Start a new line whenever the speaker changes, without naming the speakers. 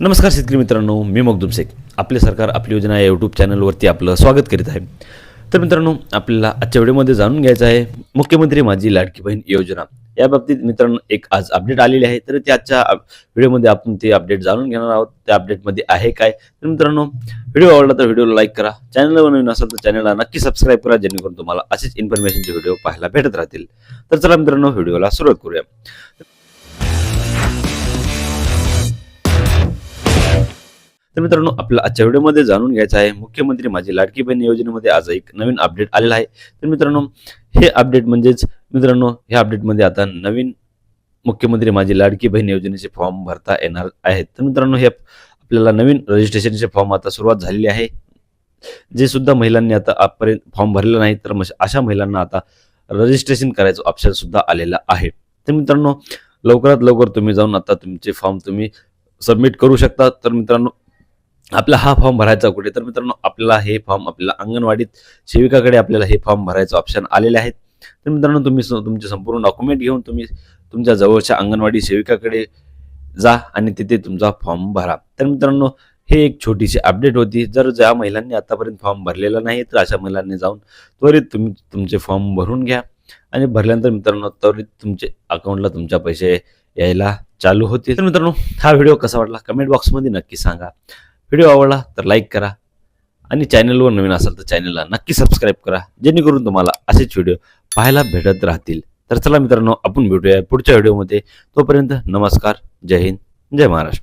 नमस्कार शेतकरी मित्रांनो मी मग शेख आपले सरकार आपली योजना या यूट्यूब चॅनलवरती आपलं स्वागत करीत आहे. तर मित्रांनो आपल्याला आजच्या व्हिडिओमध्ये जाणून घ्यायचं आहे मुख्यमंत्री माझी लाडकी बहीण योजना. या बाबतीत मित्रांनो एक आज अपडेट आलेली आहे. तर ते आजच्या व्हिडिओमध्ये आपण ते अपडेट जाणून घेणार आहोत. त्या अपडेटमध्ये आहे काय? तर मित्रांनो व्हिडिओ आवडला तर व्हिडिओला लाईक करा. चॅनलवर नवीन असाल तर चॅनलला नक्की सबस्क्राईब करा जेणेकरून तुम्हाला असेच इन्फॉर्मेशनचे व्हिडिओ पाहायला भेटत राहतील. तर चला मित्रांनो व्हिडिओला सुरुवात करूया. तर मित्रांनो आपल्या आजच्या व्हिडिओमध्ये जाणून घ्यायचं आहे मुख्यमंत्री माझी लाडकी बहीण योजनेमध्ये आज एक नवीन अपडेट आलेला आहे. तर मित्रांनो हे अपडेट म्हणजेच मित्रांनो ह्या अपडेटमध्ये आता नवीन मुख्यमंत्री माझी लाडकी बहीण योजनेचे फॉर्म भरता येणार आहेत. तर मित्रांनो हे आपल्याला नवीन रजिस्ट्रेशनचे फॉर्म आता सुरुवात झालेली आहे. जे सुद्धा महिलांनी आता आजपर्यंत फॉर्म भरलेला नाही तर अशा महिलांना आता रजिस्ट्रेशन करायचं ऑप्शन सुद्धा आलेला आहे. तर मित्रांनो लवकरात लवकर तुम्ही जाऊन आता तुमचे फॉर्म तुम्ही सबमिट करू शकता. तर मित्रांनो आपला हा फॉर्म भरायचा कुठे? तर मित्रांनो आपल्याला हे फॉर्म आपल्याला अंगणवाडीत सेविकाकडे आपल्याला हे फॉर्म भरायचं ऑप्शन आलेले आहेत. तर मित्रांनो तुम्ही स- तुमचे संपूर्ण डॉक्युमेंट घेऊन तुम्ही तुमच्या जवळच्या अंगणवाडी सेविकाकडे जा आणि तिथे तुमचा फॉर्म भरा. तर मित्रांनो हे एक छोटीशी अपडेट होती. जर ज्या महिलांनी आतापर्यंत फॉर्म भरलेला नाही तर अशा महिलांनी जाऊन त्वरित तुम्ही तुमचे फॉर्म भरून घ्या. आणि भरल्यानंतर मित्रांनो त्वरित तुमचे अकाउंटला तुमच्या पैसे यायला चालू होतील. तर मित्रांनो हा व्हिडिओ कसा वाटला? कमेंट बॉक्समध्ये नक्की सांगा. व्हिडिओ आवडला तर लाईक करा. आणि चॅनलवर नवीन असाल तर चॅनलला नक्की सबस्क्राईब करा. जेणेकरून तुम्हाला असेच व्हिडिओ पाहायला भेटत राहतील. तर चला मित्रांनो आपण भेटूया पुढच्या व्हिडिओमध्ये तोपर्यंत नमस्कार. जय हिंद. जय महाराष्ट्र.